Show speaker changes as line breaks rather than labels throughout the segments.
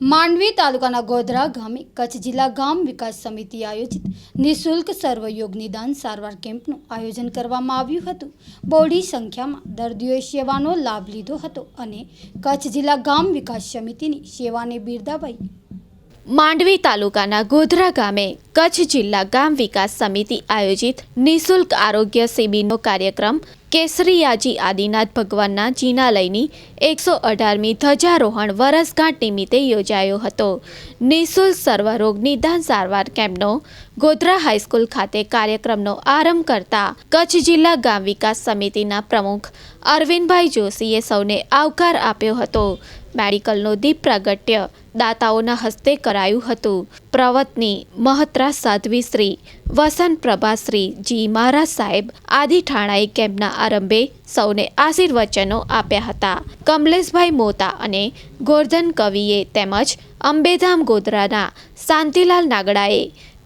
માંડવી તાલુકાના ગોધરા ગામે કચ્છ જિલ્લા ગામ વિકાસ સમિતિ આયોજિત નિઃશુલ્ક સર્વયોગ નિદાન સારવાર કેમ્પનું આયોજન કરવામાં આવ્યું હતું. બહોળી સંખ્યામાં દર્દીઓએ સેવાનો લાભ લીધો હતો અને કચ્છ જિલ્લા ગામ વિકાસ સમિતિની સેવાને બિરદાવાઈ
માંડવી તાલુકાના ગોધરા ગામે કચ્છ જિલ્લા ગામ વિકાસ સમિતિ આયોજિત નિઃશુલ્ક આરોગ્ય શિબિરનો કાર્યક્રમ કેસરીયાજી આદિનાથ ભગવાનના જીનાલયની એકસો અઢારમી ધ્વજારોહણ વરસગાંઠ નિમિત્તે યોજાયો હતો. નિઃશુલ્ક સર્વરોગ નિદાન સારવાર કેમ્પનો ગોધરા હાઈસ્કૂલ ખાતે કાર્યક્રમનો આરંભ કરતા કચ્છ જિલ્લા ગામ વિકાસ સમિતિના પ્રમુખ અરવિંદભાઈ જોશીએ સૌને આવકાર આપ્યો હતો. મેડિકલનો દીપ પ્રાગટ્ય. દાતાઓના હસ્તે કરાયું હતું. પ્રવતની મહત્રા સાધ્વી શ્રી વસંત પ્રભાશ્રી જી મહારાજ સાહેબ આદિ ઠાણાએ કેમ્પના આરંભે સૌને આશીર્વચનો આપ્યા હતા. કમલેશભાઈ મોતા અને ગોરધન કવિએ તેમજ અંબેધામ ગોધરાના શાંતિલાલ નાગડાએ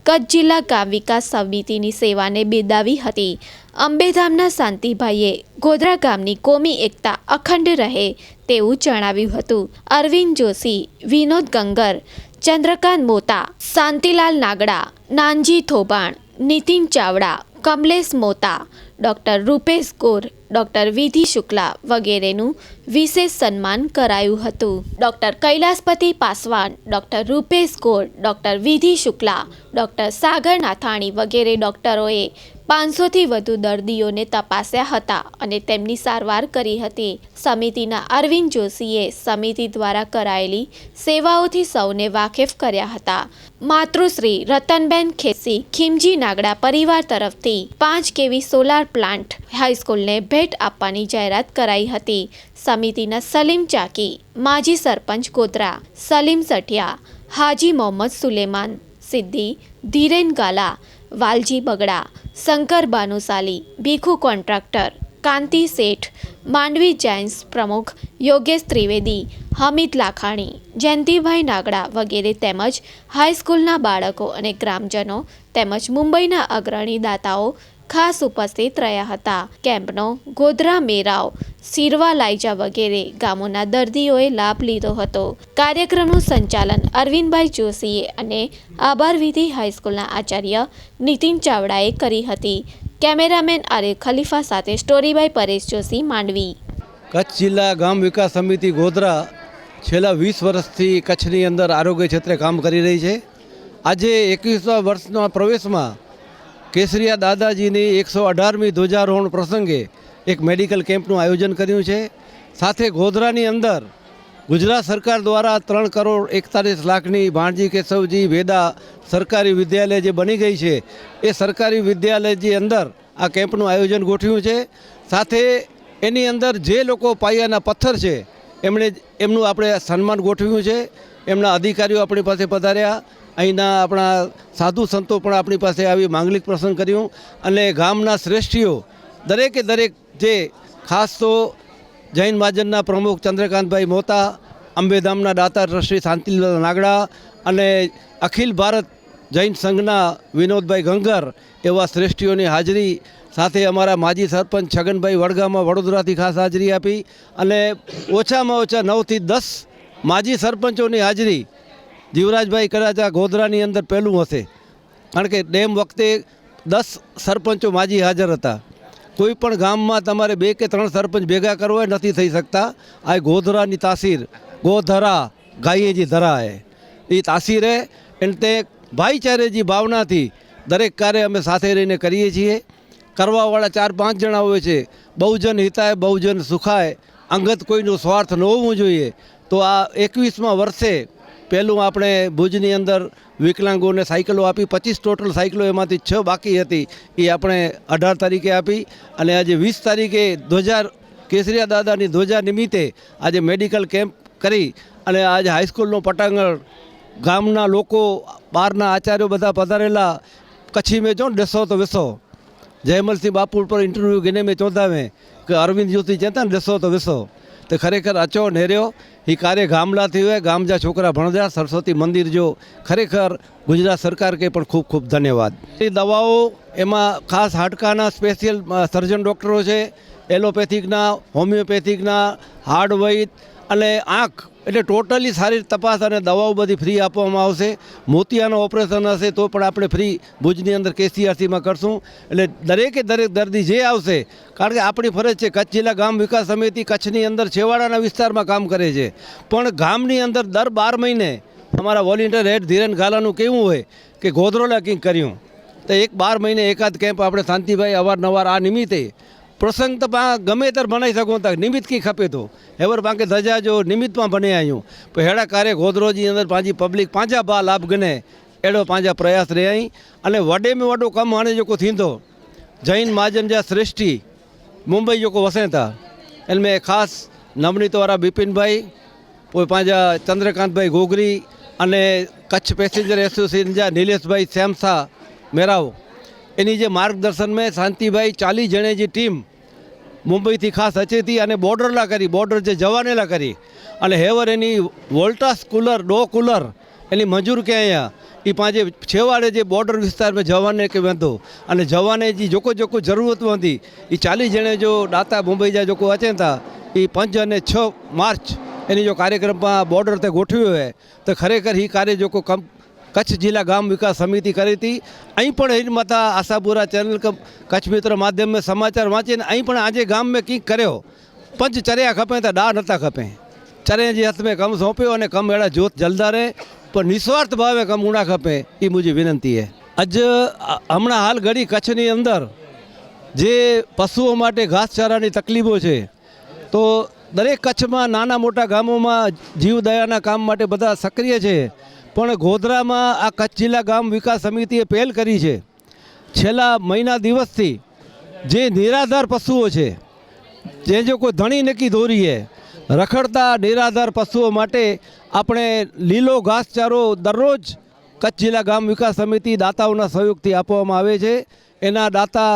કચ્છ જિલ્લા ગામ વિકાસ સમિતિની સેવાને બિરદાવી હતી. અંબેધામના શાંતિભાઈએ ગોધરા ગામની કોમી એકતા અખંડ રહે તેવું જણાવ્યું હતું. અરવિંદ જોશી, વિનોદ ગંગર, ચંદ્રકાંત મોતા, શાંતિલાલ નાગડા, નાનજી થોબાણ, નીતિન ચાવડા, કમલેશ મોતા, ડૉક્ટર રૂપેશ ગોર ડૉક્ટર વિધિ શુક્લા વગેરેનું વિશેષ સન્માન કરાયું હતું. Doctor Kailashpati Paswan, doctor Rupesh Gor doctor Vidhi Shukla, doctor સાગર નાથાણી વગેરે ડૉક્ટરોએ પાંચસોથી વધુ દર્દીઓને તપાસ્યા હતા અને તેમની સારવાર કરી હતી. સમિતિના અરવિંદ જોશીએ સમિતિ દ્વારા કરાયેલી સેવાઓથી સૌને વાકેફ કર્યા હતા. માતૃશ્રી રતનબેન ખેસી ખીમજી નાગડા પરિવાર તરફથી પાંચ કેવી સોલાર પ્લાન્ટ હાઈસ્કૂલને ભેટ આપવાની જાહેરાત કરાઈ હતી. સમિતિના સલીમ ચાકી, માજી સરપંચ ગોધરા, સલીમ સઠિયા, હાજી મોહમ્મદ સુલેમાન સિદ્ધિ ધીરેન ગાલા, વાલજી બગડા, શંકર બાનુસાલી ભીખુ કોન્ટ્રાક્ટર, કાંતિ શેઠ, માંડવી જૈન્સ પ્રમુખ યોગેશ ત્રિવેદી, હમીદ લાખાણી, જયંતિભાઈ નાગડા વગેરે તેમજ હાઈસ્કૂલના બાળકો અને ગ્રામજનો તેમજ મુંબઈના અગ્રણી દાતાઓ ખાસ ઉપસ્થિત રહ્યા હતા. કેમ્પનો ગોધરા, મેરાવ સિરવા લાઈજા વગેરે ગામોના દર્દીઓએ લાભ લીધો હતો. કાર્યક્રમનું સંચાલન અરવિંદભાઈ જોશીએ અને આભારવિધિ હાઈસ્કૂલના આચાર્ય નીતિન ચાવડાએ કરી હતી. કેમેરામેન આરે ખલીફા સાથે સ્ટોરીબાય પરેશ જોશી, માંડવી.
કચ્છ જિલ્લા ગામ વિકાસ સમિતિ ગોધરા છેલ્લા વીસ વર્ષથી કચ્છની અંદર આરોગ્ય ક્ષેત્રે કામ કરી રહી છે. આજે એકવીસમા વર્ષના પ્રવેશમાં કેસરિયા દાદાજીની એકસો અઢારમી ધ્વજારોહણ પ્રસંગે એક મેડિકલ કેમ્પનું આયોજન કર્યું છે. સાથે ગોધરાની અંદર ગુજરાત સરકાર દ્વારા ત્રણ કરોડ એકતાલીસ લાખની ભાણજી કેશવજી વેદા સરકારી વિદ્યાલય જે બની ગઈ છે, એ સરકારી વિદ્યાલયની અંદર આ કેમ્પનું આયોજન ગોઠવ્યું છે. સાથે એની અંદર જે લોકો પાયાના પથ્થર છે, એમણે એમનું આપણે સન્માન ગોઠવ્યું છે. એમના અધિકારીઓ આપણી પાસે પધાર્યા. અહીંના આપણા સાધુ સંતો પણ આપણી પાસે આવી માંગલિક પ્રસંગ કર્યું અને ગામના શ્રેષ્ઠીઓ, દરેકે દરેક જે ખાસ તો જૈન મહાજનના પ્રમુખ ચંદ્રકાંતભાઈ મોતા, અંબેધામના દાતા શ્રી શાંતિલાલ નાગડા અને અખિલ ભારત જૈન સંઘના વિનોદભાઈ ગંગર એવા શ્રેષ્ઠીઓની હાજરી સાથે અમારા માજી સરપંચ છગનભાઈ વડગામાં વડોદરાથી ખાસ હાજરી આપી અને ઓછામાં ઓછા નવથી દસ માજી સરપંચોની હાજરી જીવરાજભાઈ કદાચ આ ગોધરાની અંદર પહેલું હશે. કારણ કે ડેમ વખતે દસ સરપંચો માજી હાજર હતા. કોઈ પણ ગામમાં તમારે બે કે ત્રણ સરપંચ ભેગા કરવા નથી થઈ શકતા. આ ગોધરાની તાસીર, ગોધરા ગાયેજી ધરા હે એ તાસીર એને તે ભાઈચારેજી ભાવનાથી દરેક કાર્ય અમે સાથે રહીને કરીએ છીએ. કરવાવાળા ચાર પાંચ જણા હોય છે. બહુજન હિતાય, બહુજન સુખાય. અંગત કોઈનો સ્વાર્થ ન હોવું જોઈએ. તો આ એકવીસમાં વર્ષે પહેલું આપણે ભુજની અંદર વિકલાંગોને સાયકલો આપી, પચીસ ટોટલ સાયકલો એમાંથી છ બાકી હતી એ આપણે અઢાર તારીખે આપી અને આજે વીસ તારીખે ધ્વજા કેસરિયા દાદાની ધ્વજા નિમિત્તે આજે મેડિકલ કેમ્પ કરી અને આજે હાઈસ્કૂલનો પટાંગણ ગામના લોકો બહારના આચાર્યો બધા પધારેલા. કચ્છી મેં જો ડસો તો વેસો. જયમલસિંહ બાપુ પર ઇન્ટરવ્યૂ ગઈને મેં ચોંધાવે કે અરવિંદ જ્યોતિ ચેતા ને ડસો તો વેસો. તે ખરેખર અચો નેર્યો. એ કાર્ય ગામડાથી હોય ગામ જા છોકરા ભણજા, સરસ્વતી મંદિર જો ખરેખર ગુજરાત સરકાર કે પણ ખૂબ ખૂબ ધન્યવાદ. એ દવાઓ એમાં ખાસ હાડકાના સ્પેશિયલ સર્જન ડૉક્ટરો છે, એલોપેથિકના, હોમિયોપેથિકના હાર્ડ વૈદ અને આંખ એટલે ટોટલી સારી તપાસ અને દવાઓ બધી ફ્રી આપવામાં આવશે. મોતિયાનું ઓપરેશન હશે તો પણ આપણે ફ્રી ભુજની અંદર કેસીઆરસીમાં કરશું. એટલે દરેકે દરેક દર્દી જે આવશે, કારણ કે આપણી ફરજ છે કચ્છ જિલ્લા ગામ વિકાસ સમિતિ કચ્છની અંદર છેવાડાના વિસ્તારમાં કામ કરે છે. પણ ગામની અંદર દર બાર મહિને અમારા વોલેન્ટિયર હેડ ધીરેન ગાલાનું કેવું હોય કે ગોધરોલા કંઈક કર્યું. તો એક બાર મહિને એકાદ કેમ્પ આપણે શાંતિભાઈ અવારનવાર આ નિમિત્તે प्रसंग त पाण गमे तर बनाई सघूं था निमित की खपे थो हेवर पाण खे धजा जो निमित मां बने आहियूं पोइ अहिड़ा कार्य गोदरो जी अंदरि पंहिंजी पब्लिक पंहिंजा ॿार लाभ गिने अहिड़ो पंहिंजा प्रयास रहिया आहिनि अने वॾे में वॾो कमु हाणे जेको थींदो जैन महाजन जा सृष्टि मुंबई जेको वसे था हिन में ख़ासि नवनीत वारा बिपिन भाई पोइ पंहिंजा चंद्रकांत भाई गोगरी अने कच्छ पैसेंजर एसोसिएशन जा नीलेश भाई सैमसा मेराव इन जे मार्गदर्शन में शांति भाई चालीह ॼणे जी टीम મુંબઈથી ખાસ અચેતી અને બોર્ડરલા કરી, બોર્ડર જે જવાનેલા કરી. અને હેવર એની વોલ્ટાસ કુલર ડો કુલર, એની મંજૂર કે અહીંયા? એ પાંજે છેવાડે જે બોર્ડર વિસ્તારમાં જવાને કે વાંધો. અને જવાને જે જોકો જોકો જરૂરત હતી એ ચાલીસ જણે જો દાતા મુંબઈ જા જોકો અચે હતા એ પંચ અને છ માર્ચ એની જો કાર્યક્રમમાં બોર્ડર તે ગોઠવ્યો હોય, તો ખરેખર એ કાર્ય જોકો કમ કચ્છ જિલ્લા ગામ વિકાસ સમિતિ કરી હતી. અહીં પણ હિરમાતા આશાપુરા ચેનલ કચ્છ મિત્ર માધ્યમે સમાચાર વાંચીને અહીં પણ આજે ગામ મેં કંઈક કર્યો. પંચ ચર્યા ખપે તો ડા નતા ખપે. ચર્યા જે હાથમે કમ સોંપ્યો અને કમ એળા જોત જલદા રહે. પણ નિસ્વાર્થ ભાવે કમ ઊંડા ખપે એ મુજબ વિનંતી છે આજ હમણાં હાલ ઘડી કચ્છની અંદર જે પશુઓ માટે ઘાસચારાની તકલીફો છે, તો દરેક કચ્છમાં નાના મોટા ગામોમાં જીવદયાના કામ માટે બધા સક્રિય છે. પણ ગોધરામાં આ કચ્છ જિલ્લા ગામ વિકાસ સમિતિએ પહેલ કરી છે. છેલ્લા મહિના દિવસથી જે નિરાધાર પશુઓ છે, જે જો કોઈ ધણી નક્કી દોરી છે રખડતા નિરાધાર પશુઓ માટે આપણે લીલો ઘાસચારો દરરોજ કચ્છ જિલ્લા ગામ વિકાસ સમિતિ દાતાઓના સહયોગથી આપવામાં આવે છે. એના દાતા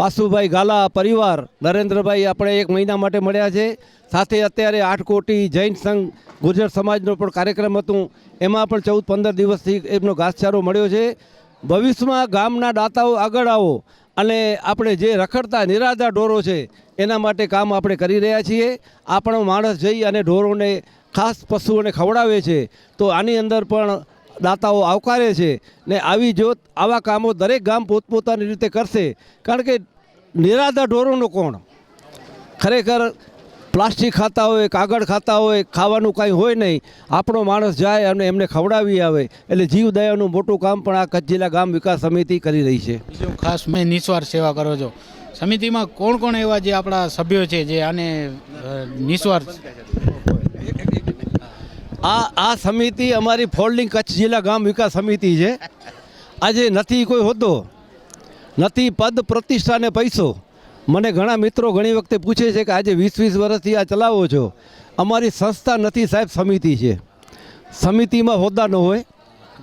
પાસુભાઈ ગાલા પરિવાર, નરેન્દ્રભાઈ આપણે એક મહિના માટે મળ્યા છે. સાથે અત્યારે આઠ કોટી જૈન સંઘ ગુર્જર સમાજનો પણ કાર્યક્રમ હતું. એમાં પણ ચૌદ, પંદર દિવસથી એમનો ઘાસચારો મળ્યો છે. ભવિષ્યમાં ગામના દાતાઓ આગળ આવો અને આપણે જે રખડતા, નિરાધાર ઢોરો છે, એના માટે કામ આપણે કરી રહ્યા છીએ. આપણો માણસ જઈ અને ઢોરોને ખાસ પશુઓને ખવડાવે છે. તો આની અંદર પણ દાતાઓ આવકારે છે ને આવી જો આવા કામો દરેક ગામ પોતપોતાની રીતે કરશે. કારણ કે નિરાધા ઢોરોનો કોણ? ખરેખર પ્લાસ્ટિક ખાતા હોય, કાગળ ખાતા હોય, ખાવાનું કાંઈ હોય નહીં. આપણો માણસ જાય અને એમને ખવડાવી આવે. એટલે જીવદયાનું મોટું કામ પણ આ કચ્છ જિલ્લા ગામ વિકાસ સમિતિ કરી રહી છે.
બીજું ખાસ મેં નિસ્વાર્થ સેવા કરો છો. સમિતિમાં કોણ કોણ એવા જે આપણા સભ્યો છે, જે આને નિસ્વાર્થ
આ આ સમિતિ અમારી ફોલ્ડિંગ કચ્છ જિલ્લા ગામ વિકાસ સમિતિ છે. આજે નથી કોઈ હોદ્દો, નથી પદ પ્રતિષ્ઠા ને પૈસો. મને ઘણા મિત્રો ઘણી વખતે પૂછે છે કે આજે વીસ વીસ વર્ષથી આ ચલાવો છો. અમારી સંસ્થા નથી સાહેબ સમિતિ છે. સમિતિમાં હોદ્દા ન હોય.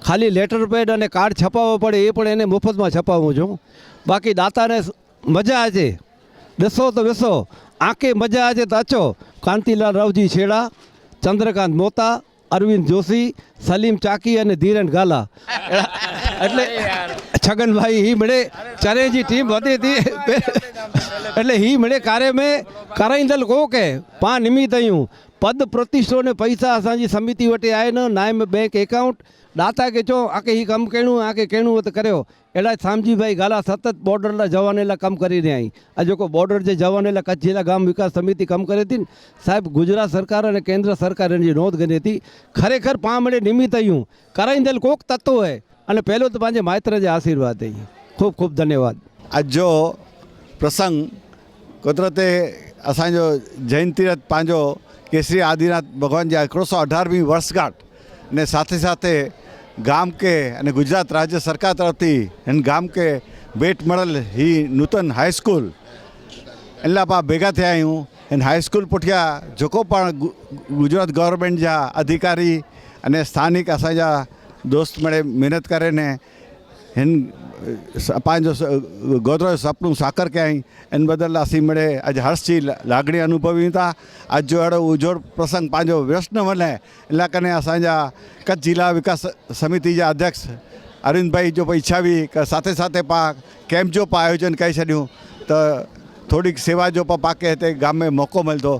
ખાલી લેટર પેડ અને કાર્ડ છપાવવો પડે એ પણ એને મફતમાં છપાવું છું. બાકી દાતાને મજા છે બેસો તો બેસો. આંકે મજા આજે તો અચો કાંતિલાલ રાવજી છેડા, ચંદ્રકાંત મોતા અરવિંદ જોશી સલીમ ચાકી અને ધીરેન ગાલા એટલે છગનભાઈ ही मिड़े चरे जी टीम वधे थी એટલે ही मिड़े कार्य में कराईंदल को के पां निमित आहियूं पद प्रतिष्ठो ने पैसा असांजी समिति वटि आहिनि नाए में बैंक एकाउंट દાતા કે ચો આકે હી કમ કેણું આકે કેણું હોય તો કર્યો એડા શામજીભાઈ ગાલા સતત બોર્ડરના જવાનેલા કામ કરી રહ્યા અહીં આ જો બોર્ડર જે જવાનેલા કચ્છ જિલ્લા ગામ વિકાસ સમિતિ કામ કરી હતી ને સાહેબ ગુજરાત સરકાર અને કેન્દ્ર સરકાર એની નોંધ કરી હતી ખરેખર પામડે નિમિત્ત આયું કરાઈંદેલ કોક તત્વ હોય અને પહેલો તો પાંજે માત્ર જે આશીર્વાદ અહીં ખૂબ ખૂબ ધન્યવાદ
अॼु जो प्रसंग कुदरते असांजो जैन तीरथ पंहिंजो केसरी आदिनाथ भगवान जा हिकिड़ो सौ अठारहवीं वर्षगांठ ने સાથે સાથે ગામકે અને ગુજરાત રાજ્ય સરકાર તરફથી એને ગામકે ભેટ મળેલ હી નૂતન હાઈસ્કૂલ. એટલે આપણે ભેગા થયા હું. એને હાઈસ્કૂલ પૂઠ્યા જોકો પણ ગુજરાત ગવર્મેન્ટ જા અધિકારી અને સ્થાનિક અસાજા દોસ્ત મળે, મહેનત કરે ને હિન पंहिंजो गौरव सपनू साकार कयईं इन बदल असीमड़े अॼु हर्ष जी लाॻणी अनुभवी था अॼु जो अहिड़ो उजोड़ प्रसंग पंहिंजो वैष्णव लाइ इन करे असांजा कच्छ जिला विकास समिति जा अध्यक्ष अरविंद भाई जो पई इच्छा हुई साथे साथे पा कैम्प जो पा आयोजन करे छॾियूं त थोरी सेवा जो पा पाके हिते गाम में मौक़ो मिलंदो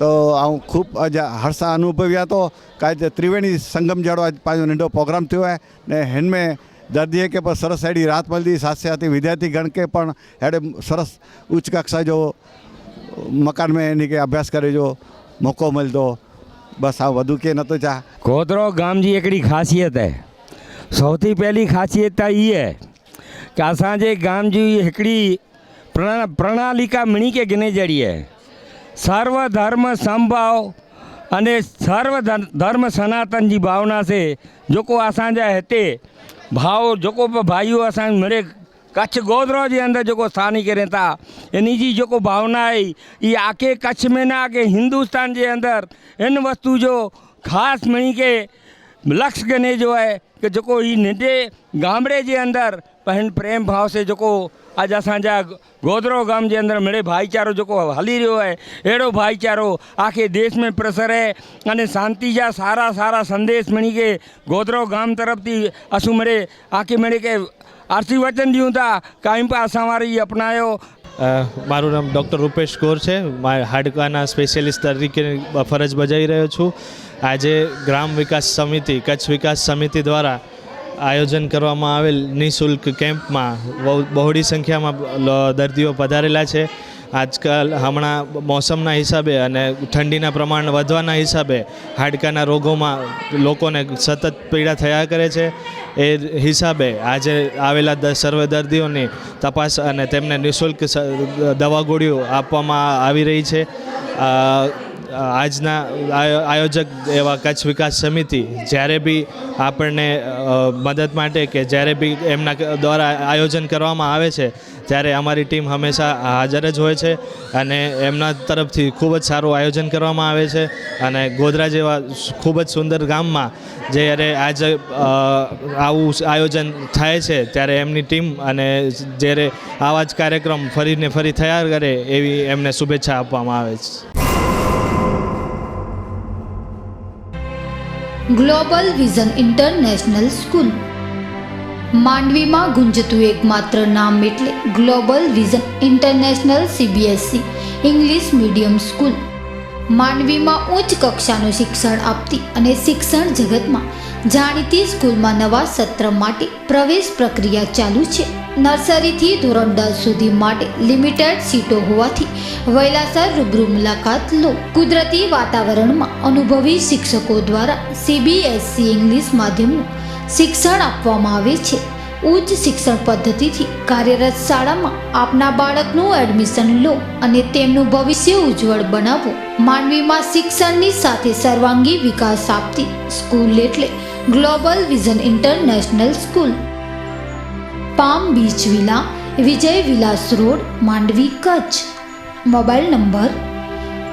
त ऐं ख़ूब अॼु हर सां अनुभवी आहे थो काज त्रिवेणी संगम जहिड़ो अॼु पंहिंजो नंढो प्रोग्राम थियो आहे ऐं हिन में દર્દીએ કે પણ સરસ એડી રાત મળતી સાથે સાથે વિદ્યાર્થી ગણ કે પણ એડે સરસ ઉચ્ચ કક્ષા જો મકાનમાં એની કે અભ્યાસ કરે જો મોકો મળતો, બસ આ વધુ કે નહોતો ચા.
ગોધરો ગામજી એકડી ખાસિયત હે. સૌથી પહેલી ખાસિયત એ હે કે અસાંજે ગામજી એકડી પ્રણાલિકા મણી કે ગને જડીએ. સર્વ ધર્મ સંભાવ અને સર્વ ધર્મ સનાતન જી ભાવના છે જોકો અસાંજા હિતે से जेको असांजा हिते भाव जेको बि भाइयों असां मिड़े कच्छ गोदरो जे अंदरि जेको स्थानिक रहता इन जी जेको भावना आहे इहा आके कच्छ में न आके हिंदुस्तान जे अंदरि इन वस्तु जो ख़ासि मिणी के लक्ष्य गने जो आहे कि जेको ही नंढे गामड़े जे अंदरि पंहिंजे प्रेम भाव से जेको अॼु असांजा गोदरो गाम जे अंदरि मिड़े भाईचारो जेको हली रहियो आहे अहिड़ो भाईचारो आखे देश में प्रसरे अने शांति जा सारा सारा संदेश मिणी के गोदरो गाम तरफ़ थी असूं मिड़े आके मिड़े के આશીર્વચન ॾियूं था કાંઈ પણ असां वारी ઈ અપનાયો
અ, મારું નામ ડૉક્ટર રૂપેશ ગોર છે મા હાડકાના સ્પેશિયલિસ્ટ તરીકે ફરજ બજાવી રહ્યો છું આજે ગ્રામ વિકાસ સમિતિ કચ્છ વિકાસ સમિતિ દ્વારા આયોજન કરવામાં આવેલ નિઃશુલ્ક કેમ્પમાં બહુ, બહોળી સંખ્યામાં દર્દીઓ પધારેલા છે. આજકાલ હમણાં મોસમના હિસાબે અને ઠંડીના પ્રમાણ વધવાના હિસાબે હાડકાના રોગોમાં લોકોને સતત પીડા થયા કરે છે. એ હિસાબે આજે આવેલા સર્વે દર્દીઓની તપાસ અને તેમને નિઃશુલ્ક દવા ગોળીઓ આપવામાં આવી રહી છે. આજના આયો- આયોજક એવા કચ્છ વિકાસ સમિતિ જ્યારે બી આપણને મદદ માટે કે જ્યારે બી એમના દ્વારા આયોજન કરવામાં આવે છે, ત્યારે અમારી ટીમ હંમેશા હાજર જ હોય છે અને એમના તરફથી ખૂબ જ સારું આયોજન કરવામાં આવે છે અને ગોધરા જેવા ખૂબ જ સુંદર ગામમાં જ્યારે આજે આવું આયોજન થાય છે, ત્યારે એમની ટીમ અને જ્યારે આવા જ કાર્યક્રમ ફરીને ફરી થયા કરે એવી એમને શુભેચ્છા આપવામાં આવે છે.
Global vision international school. માંડવીમાં ગુંજતું એકમાત્ર નામ એટલે global vision international CBSC English medium school. માંડવીમાં ઉચ્ચ કક્ષાનું શિક્ષણ આપતી અને શિક્ષણ જગતમાં જાણીતી સ્કૂલમાં નવા સત્ર માટે પ્રવેશ પ્રક્રિયા ચાલુ છે. નર્સરીથી ધોરણ દસ સુધી માટે લિમિટેડ સીટો હોવાથી વહેલાસર રૂબરૂ મુલાકાત લો. કુદરતી વાતાવરણમાં અનુભવી શિક્ષકો દ્વારા સીબીએસસી ઇંગ્લિશ માધ્યમનું શિક્ષણ આપવામાં આવે છે. ઉચ્ચ શિક્ષણ પદ્ધતિથી કાર્યરત શાળામાં આપના બાળકનું એડમિશન લો અને તેમનું ભવિષ્ય ઉજ્જવળ બનાવો. માનવીમાં શિક્ષણની સાથે સર્વાંગી વિકાસ આપતી સ્કૂલ એટલે global vision international school. Palm beach villa, Vijay Vilas road, Mandvi Kutch. Mobile number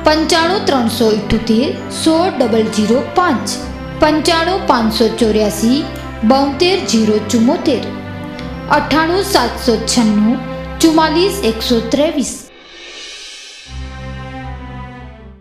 પંચાણું ત્રણસો ઇઠ્યોતેર, સોળ ડબલ જીરો પાંચ, પંચાણું પાંચસો ચોર્યાસી, બોતેર જીરો ચુમ્મોતેર, અઠ્ઠાણું સાતસો છન્નું, ચુમ્માલીસ એકસો ત્રેવીસ.